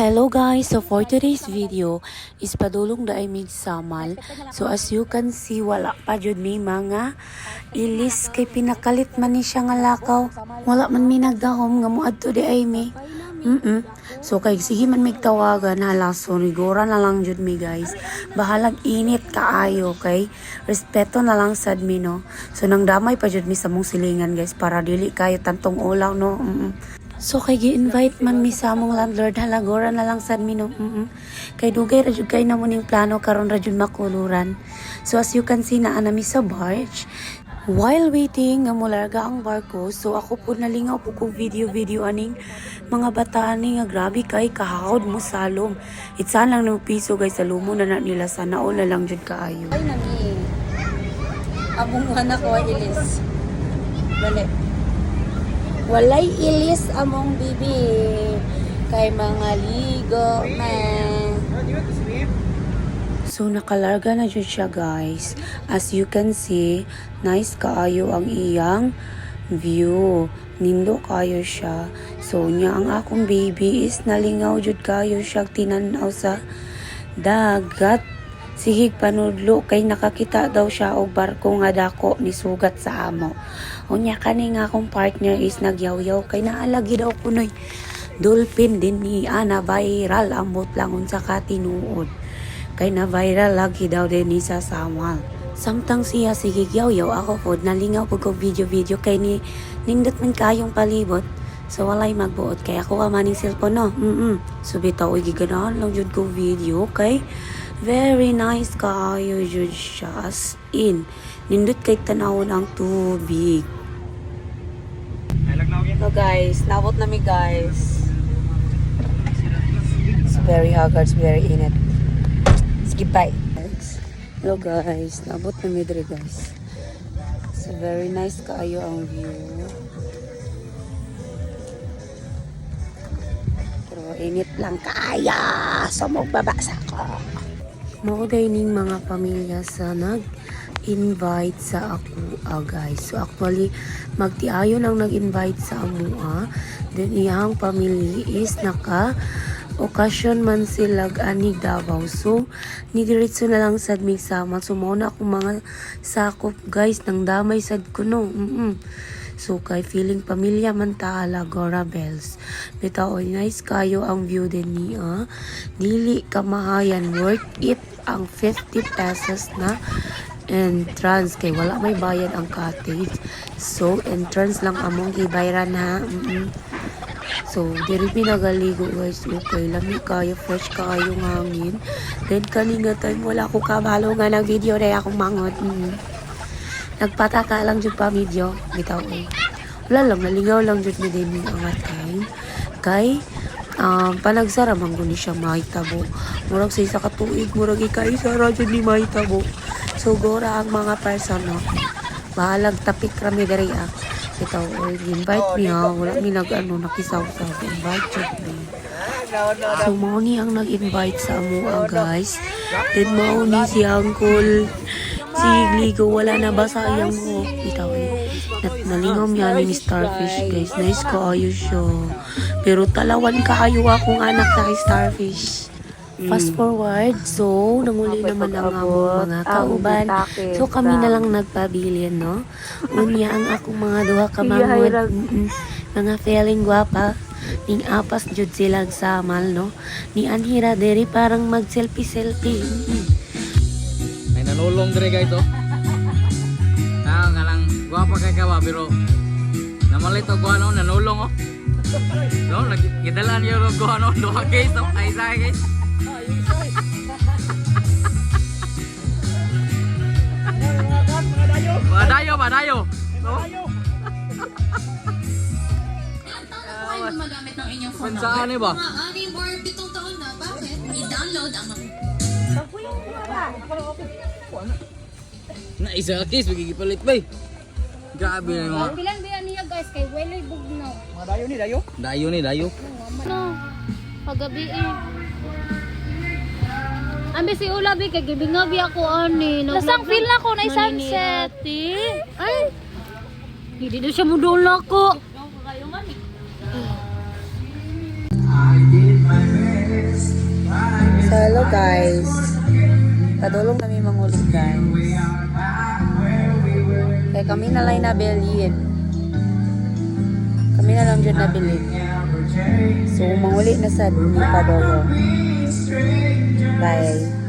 Hello guys, so for today's video is padulong da ay mig samal. So as you can see, wala pa jud mi mga ilis kay pinakalit man ni siya nga lakaw. Wala man mi nagdahom nga moadto di ay mi. Mm So kay sige man mig tawagan hala so rigora na lang jud mi guys. Bahalag init kaayo kay respeto na lang sad mi no. So nang damay pa jud mi sa mong silingan guys para dili kayo tantong ulaw no. Mm So kay gi-invite man mi sa among landlord halagora na lang sad mi no. Mm-mm. Kay dugay ra kay namo ning plano karon ra makuluran. So as you can see na mi sa barge. While waiting nga mularga ang barko, so ako po nalingaw po kong video-video aning mga bata ani nga grabe kay kahawd mo salom. Itsa lang ng piso guys sa lumo na na nila sana all na lang jud kaayo. Ay, nagi. Among anak ko ilis. Dali. Walay ilis among bibi. Kay mga ligo, man. So nakalarga na jud siya guys. As you can see, nice kaayo ang iyang view. Nindo kayo siya. So nya ang akong baby is nalingaw jud kayo siya tinanaw sa dagat. Sigig panudlo kay nakakita daw siya og barko nga dako ni sugat sa amo. Unya kani nga akong partner is nagyaw-yaw kay naalagi daw kunoy dolphin din ni ana viral ang mutlangon sa katinuod kay na viral lagi daw din ni sa samal. Samtang siya sige yaw ako pod nalingaw pag ko video-video kay ni nindot man kayong palibot. So walay magbuot kay ako ka maning cellphone no. Mm, -mm. So bitaw igi ganahan lang jud ko video kay very nice kayo jud siya as in. Nindot kay tanawon ang tubig. So guys, nabot na mi guys. It's very haggard, it's very init. Skip bye. Hello guys, nabot na mi diri guys. So very nice kaayo ang view. Pero init lang kaya. So magbabasa ko. Mauday ning mga pamilya sa nag invite sa ako ah, guys. So actually magtiayon ang nag-invite sa amo ah. Then iyang family is naka okasyon man sila ani Davao. So, nidiretso na lang sad mig sama. So, mao na akong mga sakop guys nang damay sad ko no. Mm-mm. So, kay feeling pamilya man ta Gora Bells. Bitaw, nice kayo ang view din niya. Dili kamahayan, worth it ang 50 pesos na entrance kay wala may bayad ang cottage. So, entrance lang among gibayran ha. Mm-mm. So, diri pinagaligo guys. Okay, lami kayo, fresh kayo ng hangin. Then, kaninga time, wala ko kabalo nga ng video na akong mangot. Mm. Nagpataka lang dyan pa video. Bitaw eh. Wala lang, nalingaw lang dyan ni Demi ang time. Kay, um, panagsara man ni siya mahitabo. Murag sa isa katuig, murag ikay sa radyo ni mahitabo. So, gora ang mga person, no? Bahalag tapik rami diri ah. Ikaw, or invite me ha. Wala mi nag ano, nakisaw-saw. Invite check me. So, mao ni ang nag-invite sa amo ah, guys. Then, mao ni si Uncle. Si Gligo, wala na ba sa iyang mo? Itaw eh. Nat nalingaw niya ni Starfish, guys. Nice kaayo siya. Pero talawan kaayo akong anak sa Starfish. Fast forward, so nanguli naman ang among mga kauban. So kami na lang nagpabilin, no? Unya ang akong mga duha ka. Mm-mm. Mga feeling gwapa. Ning apas jud sila samal, no? Ni Anhira deri parang mag-selfie-selfie. Mm-mm. May nanulong dire guys oh. Tao nga lang guwapa kay kawa pero namalit og ano nanulong oh. No, nagkidalan yo og ano duha guys oh. Ay sa guys. Padayo, padayo. No? Ano magamit ng inyong phone Saan number? ba? Mga anim or pitong taon na. Bakit? I-download ang Na isa ka case magigipalit ba? eh. Grabe na mga. Bilang biya niya guys kay walay bugnaw. Dayo ni, dayo. No. Pagabi eh. Ambi si Ula bi kay gibingaw biya ko ani. Lasang feel na ko na sunset. Ay. Hindi do siya mudula ko. I did my best. guys. Padulong kami mangulit guys. Kaya kami na lang nabilin. Kami na lang dyan nabilin. So, manguli na sa ni Padolo. Bye.